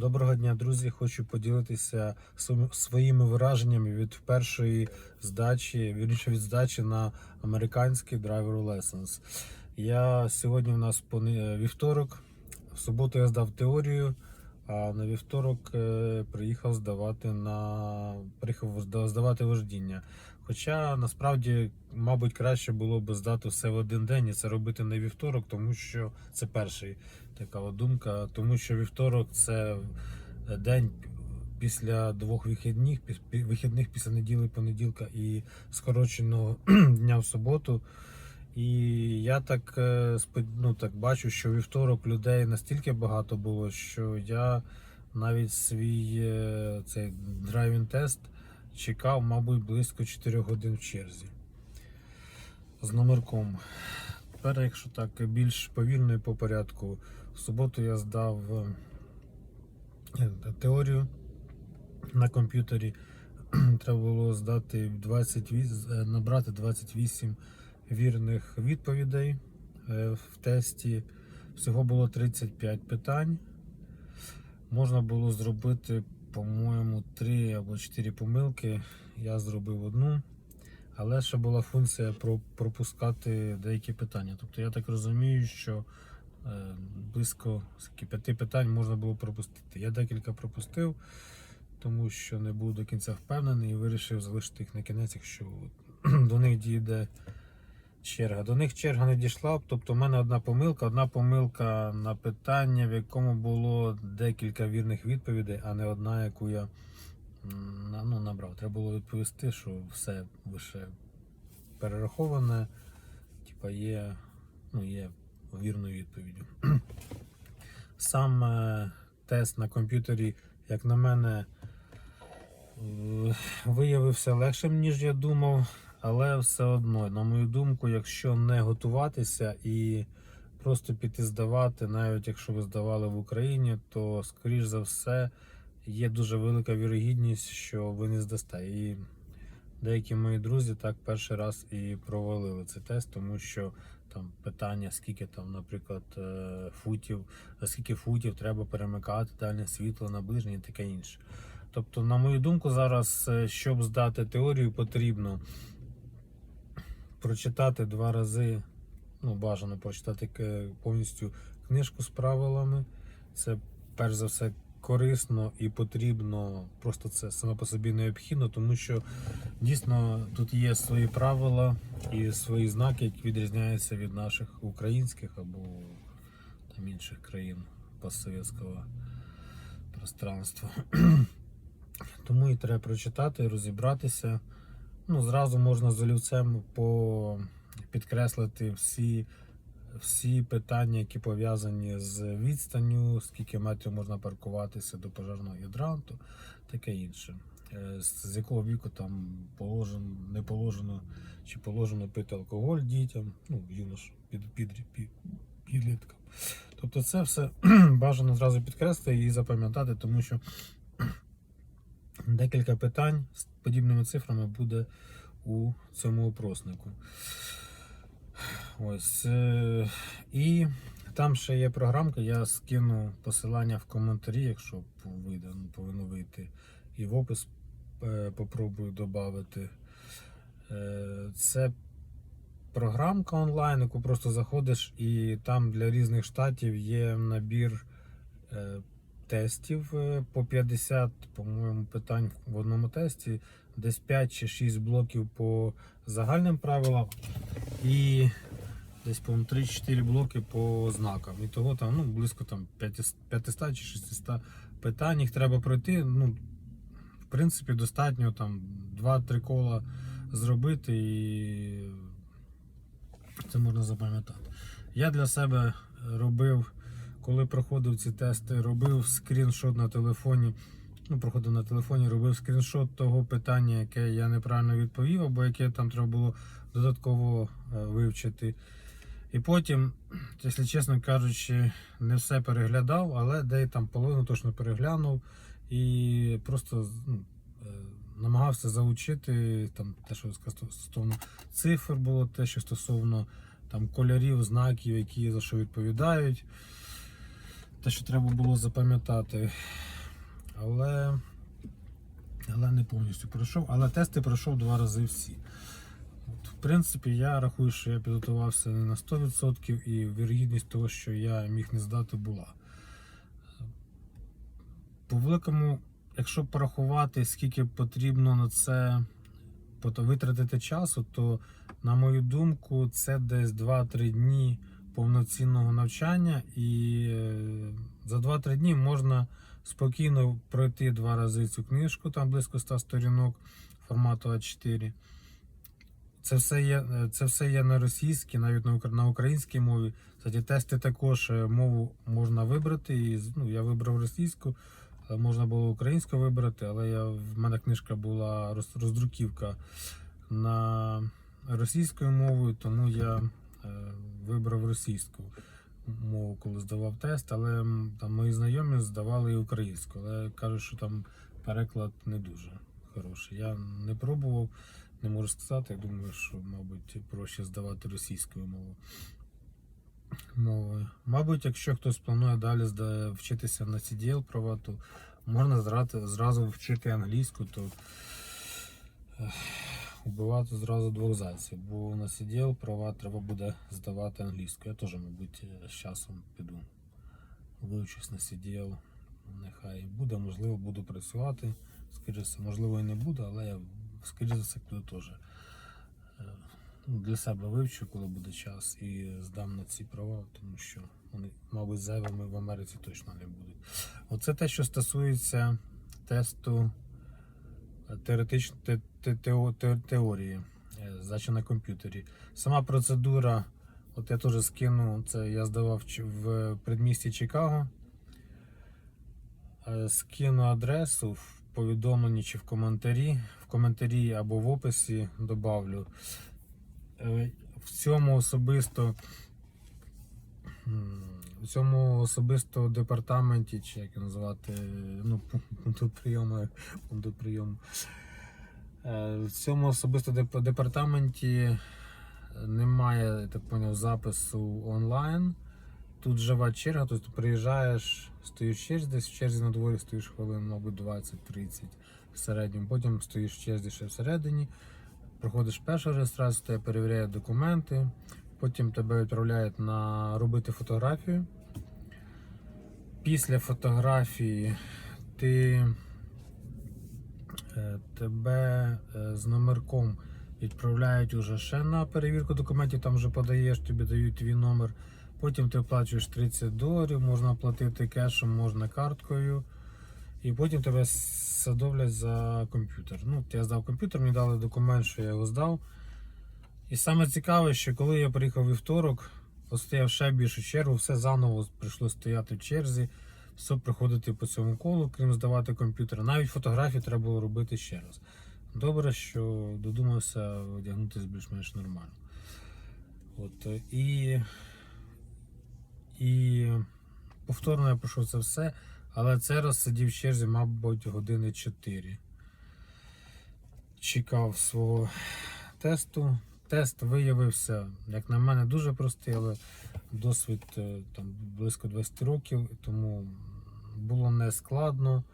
Доброго дня, друзі! Хочу поділитися своїми враженнями від першої здачі, вірніше від здачі на американський driver license. Я сьогодні у нас вівторок. В суботу я здав теорію, а на вівторок е, приїхав здавати на приїхав здавати вождіння. Хоча насправді, мабуть, краще було б здати все в один день і це робити не вівторок, тому що це перший така думка, тому що вівторок це день після двох вихідних, вихідних після неділі, понеділка і скороченого дня в суботу. І я так, е, ну, так бачу, що вівторок людей настільки багато було, що я навіть свій е, цей драйвінг тест чекав, мабуть, близько 4 годин в черзі з номерком. Тепер, якщо так більш повільно і по порядку, в суботу я здав е, теорію на комп'ютері. Треба було здати 28, е, набрати 28 вірних відповідей е, в тесті. Всього було 35 питань. Можна було зробити, по-моєму, 3 або 4 помилки. Я зробив одну. Але ще була функція про пропускати деякі питання. Тобто я так розумію, що е, близько п'яти питань можна було пропустити. Я декілька пропустив, тому що не був до кінця впевнений і вирішив залишити їх на кінець, якщо до них дійде черга. До них черга не дійшла. Тобто, в мене одна помилка, одна помилка на питання, в якому було декілька вірних відповідей, а не одна, яку я ну, набрав. Треба було відповісти, що все лише перераховане, типа є, ну, є вірною відповіддю. Сам е, тест на комп'ютері, як на мене, е, виявився легшим, ніж я думав, але все одно, на мою думку, якщо не готуватися і просто піти здавати, навіть якщо ви здавали в Україні, то скоріш за все є дуже велика вірогідність, що ви не здасте. І деякі мої друзі так перший раз і провалили цей тест, тому що там питання, скільки там, наприклад, е, футів, скільки футів треба перемикати дальне світло на ближнє і таке інше. Тобто, на мою думку, зараз, е, щоб здати теорію, потрібно прочитати два рази, ну, бажано прочитати повністю книжку з правилами. Це перш за все корисно і потрібно, просто це саме по собі необхідно, тому що дійсно тут є свої правила і свої знаки, які відрізняються від наших українських або там інших країн постсовєтського пространства. Тому і треба прочитати, розібратися. Ну, зразу можна з олівцем по підкреслити всі, всі питання, які пов'язані з відстанню, скільки метрів можна паркуватися до пожежного гідранту, таке інше. Е, З якого віку там положено, не положено, чи положено пити алкоголь дітям, ну, юнош, під, під, під, підліткам. Тобто це все бажано зразу підкреслити і запам'ятати, тому що декілька питань з подібними цифрами буде у цьому опроснику. Ось. е, І там ще є програмка, я скину посилання в коментарі, якщо повинно вийти. І в опис е, попробую додати. Це програмка онлайн, яку просто заходиш, і там для різних штатів є набір е, тестів е, по 50, по-моєму, питань в одному тесті, десь 5 чи 6 блоків по загальним правилам і десь по 3-4 блоки по знакам. І того там ну, близько там 500 500 чи 600 питань. Їх треба пройти. Ну, в принципі, достатньо там 2-3 кола зробити і це можна запам'ятати. Я для себе робив, коли проходив ці тести, робив скріншот на телефоні. Ну, проходив на телефоні, робив скріншот того питання, яке я неправильно відповів, або яке там треба було додатково е, вивчити. І потім, якщо чесно кажучи, не все переглядав, але де там половину точно переглянув і просто ну, е, намагався заучити там те, що стосовно цифр було, те, що стосовно там кольорів, знаків, які за що відповідають. Те, що треба було запам'ятати. Але, але не повністю пройшов. Але тести пройшов два рази всі. От, в принципі, я рахую, що я підготувався не на 100% і вірогідність того, що я міг не здати, була. По великому, якщо порахувати, скільки потрібно на це витратити часу, то, на мою думку, це десь 2-3 дні повноцінного навчання, і е, за 2-3 дні можна спокійно пройти два рази цю книжку, там близько 100 сторінок формату А4. Це все є, е, це все є на російській, навіть на, українській мові. Кстати, тести також е, мову можна вибрати. І, ну, я вибрав російську, можна було українську вибрати, але я, в мене книжка була роз, роздруківка на російською мовою, тому я вибрав російську мову, коли здавав тест, але там мої знайомі здавали і українську, але кажуть, що там переклад не дуже хороший. Я не пробував, не можу сказати. Я думаю, що, мабуть, проще здавати російською мовою. Мовою. Мабуть, якщо хтось планує далі вчитися на CDL права, то можна зразу вчити англійську, то ех, убивати зразу двох зайців, бо на CDL права треба буде здавати англійську. Я теж, мабуть, е, з часом піду. Вивчусь на CDL. Нехай буде, можливо, буду працювати. Скоріше, можливо, і не буду, але я скоріше за все піду теж. е, ну, Для себе вивчу, коли буде час, і здам на ці права, тому що вони, мабуть, зайвими в Америці точно не будуть. Оце те, що стосується тесту теоретичної теорії, е, здачі на комп'ютері. Сама процедура, от я теж скину, це я здавав в предмісті Чикаго. Е, Скину адресу в повідомленні чи в коментарі. В коментарі або в описі добавлю. Е, В цьому особисто в цьому особисто департаменті, чи як називати, ну, пункту прийому, пункту прийому. Е, В цьому особисто деп- департаменті немає, так поняв, запису онлайн. Тут жива черга, тобто приїжджаєш, стоїш черзі, десь в черзі на дворі стоїш хвилин, мабуть, 20-30 в середньому. Потім стоїш в черзі ще всередині, проходиш першу реєстрацію, тебе перевіряють документи, потім тебе відправляють на робити фотографію. Після фотографії ти е, тебе е, з номерком відправляють уже ще на перевірку документів, там вже подаєш, тобі дають твій номер. Потім ти оплачуєш 30 доларів, можна оплатити кешем, можна карткою. І потім тебе садовлять за комп'ютер. Ну, я здав комп'ютер, мені дали документ, що я його здав. І саме цікаве, що коли я приїхав вівторок, постояв ще більшу чергу, все заново прийшло стояти в черзі, все приходити по цьому колу, крім здавати комп'ютер. Навіть фотографії треба було робити ще раз. Добре, що додумався одягнутися більш-менш нормально. От, і, і повторно я пройшов це все, але цей раз сидів в черзі, мабуть, години 4. Чекав свого тесту. Тест виявився, як на мене, дуже простий, але досвід е, там близько 20 років, тому було не складно.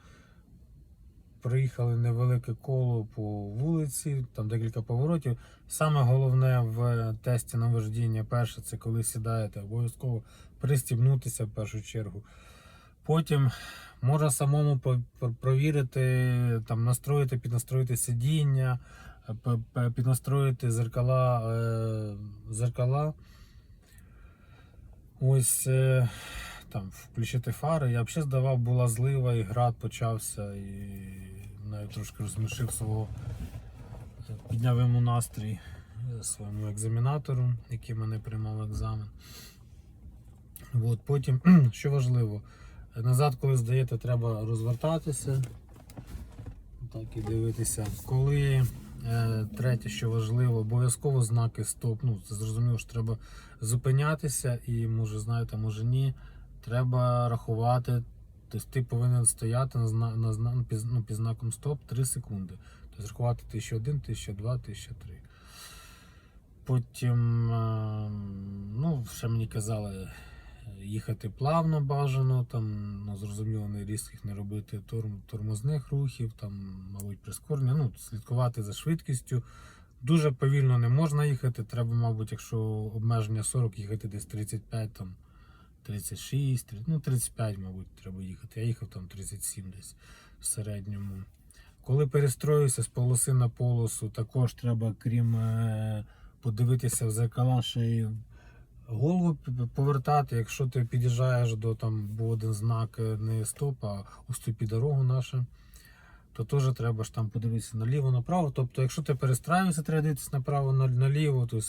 Приїхали невелике коло по вулиці, там декілька поворотів. Саме головне в тесті на вождіння, перше, це коли сідаєте, обов'язково пристібнутися в першу чергу. Потім можна самому провірити, там, настроїти, піднастроїти сидіння, піднастроїти зеркала. е, зеркала. Ось е, там включити фари. Я взагалі здавав, була злива, і град почався, і навіть трошки розсмішив свого, е, підняв йому настрій е, своєму екзаменатору, який мене приймав екзамен. От, потім, що важливо, назад, коли здаєте, треба розвертатися. Так і дивитися. Коли е, третє, що важливо, обов'язково знаки стоп. Ну, це зрозуміло, що треба зупинятися і може знаєте, може ні. Треба рахувати. Тобто ти повинен стояти на, зна- на, зна- під, ну, під знаком стоп 3 секунди. Тобто рахувати 1001, 1002, 1003. Потім, е, ну, ще мені казали, їхати плавно бажано, там, ну, зрозуміло, не різких не робити торм, тормозних рухів, там, мабуть, прискорення, ну, слідкувати за швидкістю. Дуже повільно не можна їхати. Треба, мабуть, якщо обмеження 40, їхати десь 35, там, 36, 30, ну 35, мабуть, треба їхати. Я їхав там 37 десь в середньому. Коли перестроюся з полоси на полосу, також треба, крім е, подивитися в зеркала, ще й голову повертати. Якщо ти під'їжджаєш до там був один знак е, не стоп, а уступі дорогу наше, то теж треба ж там подивитися наліво, направо. Тобто, якщо ти перестраюєшся, треба дивитися направо наліво. Тобто,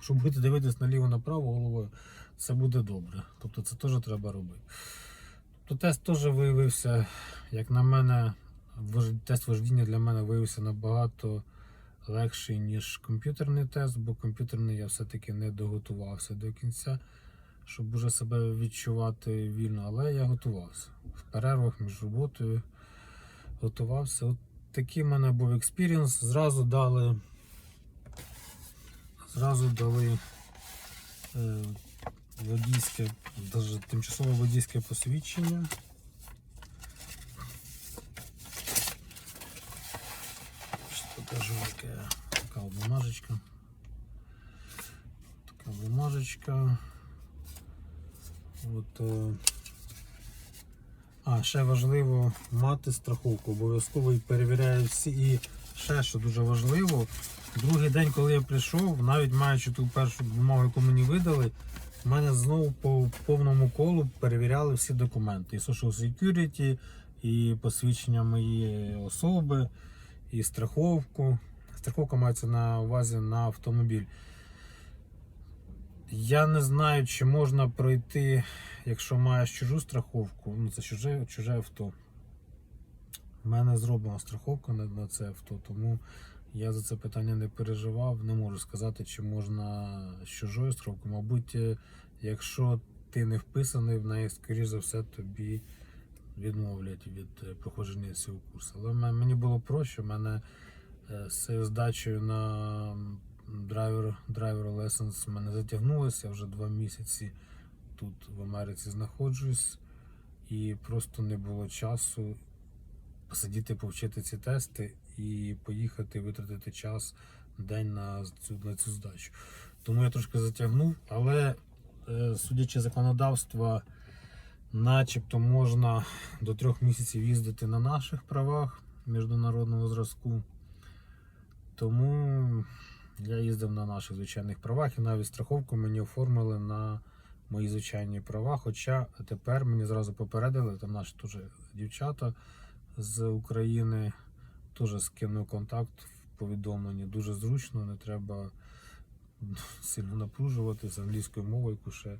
щоб будете дивитися наліво направо головою, це буде добре. Тобто це теж треба робити. Тобто тест теж виявився, як на мене, тест вождіння для мене виявився набагато легший, ніж комп'ютерний тест, бо комп'ютерний я все-таки не доготувався до кінця, щоб уже себе відчувати вільно, але я готувався. В перервах між роботою готувався. От такий в мене був експірієнс. Зразу дали. Зразу дали е, водійське, даже тимчасове водійське посвідчення. Покажу, яке така бумажечка. Така бумажечка. От, е, а, ще важливо мати страховку. Обов'язково її перевіряють всі. І ще що дуже важливо, другий день, коли я прийшов, навіть маючи ту першу бумагу, яку мені видали, в мене знову по повному колу перевіряли всі документи. І Social Security, і посвідчення моєї особи, і страховку. Страховка мається на увазі на автомобіль. Я не знаю, чи можна пройти, якщо маєш чужу страховку, ну це чуже, чуже авто. У мене зроблена страховка на, це авто, тому я за це питання не переживав. Не можу сказати, чи можна з чужою страховкою. Мабуть, е, якщо ти не вписаний в неї, скоріш за все, тобі відмовлять від е, проходження цього курсу. Але мені було проще, в мене е, з здачею на драйвер, драйвер лесенс мене затягнулося Я вже два місяці. Тут в Америці знаходжусь, і просто не було часу посидіти, повчити ці тести і поїхати витратити час день на цю, на цю здачу. Тому я трошки затягнув, але е, судячи законодавства, начебто можна до трьох місяців їздити на наших правах міжнародного зразку. Тому я їздив на наших звичайних правах і навіть страховку мені оформили на мої звичайні права. Хоча тепер мені зразу попередили, там наші теж дівчата з України теж скинув контакт в повідомленні. Дуже зручно, не треба сильно напружувати з англійською мовою, яку ще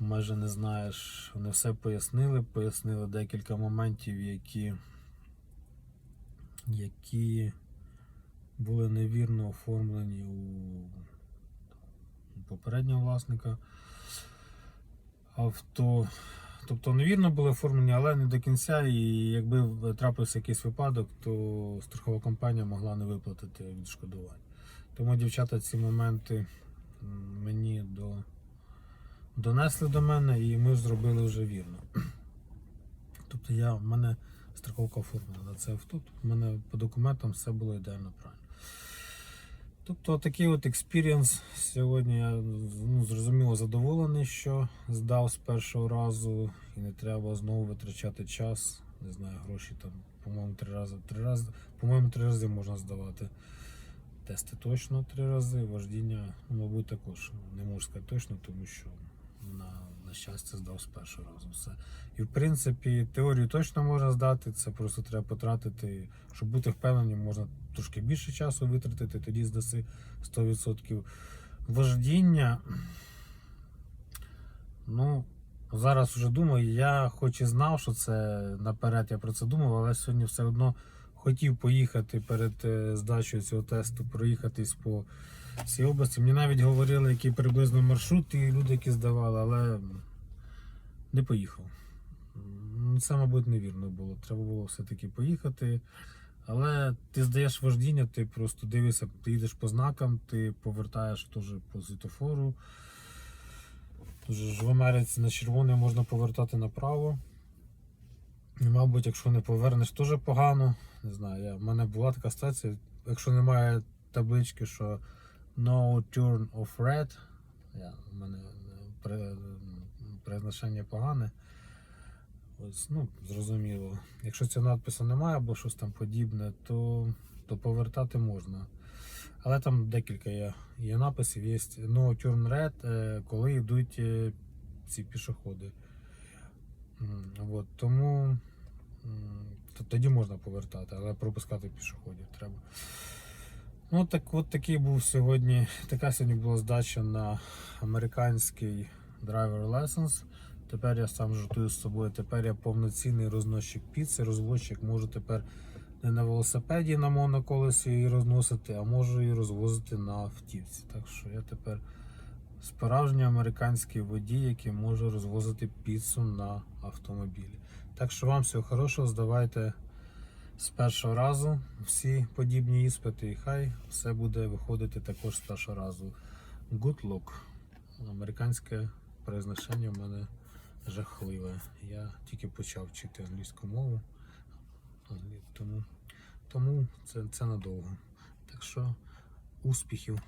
майже не знаєш. Вони все пояснили, пояснили декілька моментів, які, які були невірно оформлені у попереднього власника авто. Тобто невірно були оформлені, але не до кінця. І якби трапився якийсь випадок, то страхова компанія могла не виплатити відшкодування. Тому дівчата ці моменти мені до... донесли до мене і ми зробили вже вірно. Тобто я, в мене страховка оформлена на це авто, тобто в мене по документам все було ідеально правильно. Тобто такий от експірієнс сьогодні я ну, зрозуміло задоволений, що здав з першого разу і не треба знову витрачати час. Не знаю, гроші там, по-моєму, три рази. Три рази, по-моєму, три рази можна здавати. Тести точно три рази, вождіння, ну, мабуть, також не можу сказати точно, тому що на, на щастя здав з першого разу все. І в принципі теорію точно можна здати, це просто треба потратити, щоб бути впевненим, можна трошки більше часу витратити, тоді здаси 100%. Вождіння. Ну, зараз вже думаю, я хоч і знав, що це наперед я про це думав, але сьогодні все одно хотів поїхати перед е, здачею цього тесту, проїхатись по всій області. Мені навіть говорили, який приблизно маршрут, і люди, які здавали, але не поїхав. Це, мабуть, невірно було. Треба було все-таки поїхати. Але ти здаєш вождіння, ти просто дивишся, ти їдеш по знакам, ти повертаєш теж по світофору. Тут же ж в Америці на червоне можна повертати направо. І, мабуть, якщо не повернеш, теж погано. Не знаю, я, в мене була така ситуація, якщо немає таблички, що No turn of red, я, в мене е, при, призначення погане. Ось, ну, зрозуміло. Якщо цього надпису немає або щось там подібне, то, то повертати можна. Але там декілька є, є написів, є No turn red, е, коли йдуть е, ці пішоходи. От, тому тоді можна повертати, але пропускати пішоходів треба. Ну, так, от такий був сьогодні. Така сьогодні була здача на американський driver license. Тепер я сам жартую з собою. Тепер я повноцінний розносчик піци, розвозчик. Можу тепер не на велосипеді на моноколесі її розносити, а можу її розвозити на автівці. Так що я тепер справжній американський водій, який може розвозити піцу на автомобілі. Так що вам всього хорошого, здавайте з першого разу всі подібні іспити, і хай все буде виходити також з першого разу. Good luck. Американське призначення в мене жахливе. Я тільки почав вчити англійську мову, тому, тому це, це надовго. Так що успіхів!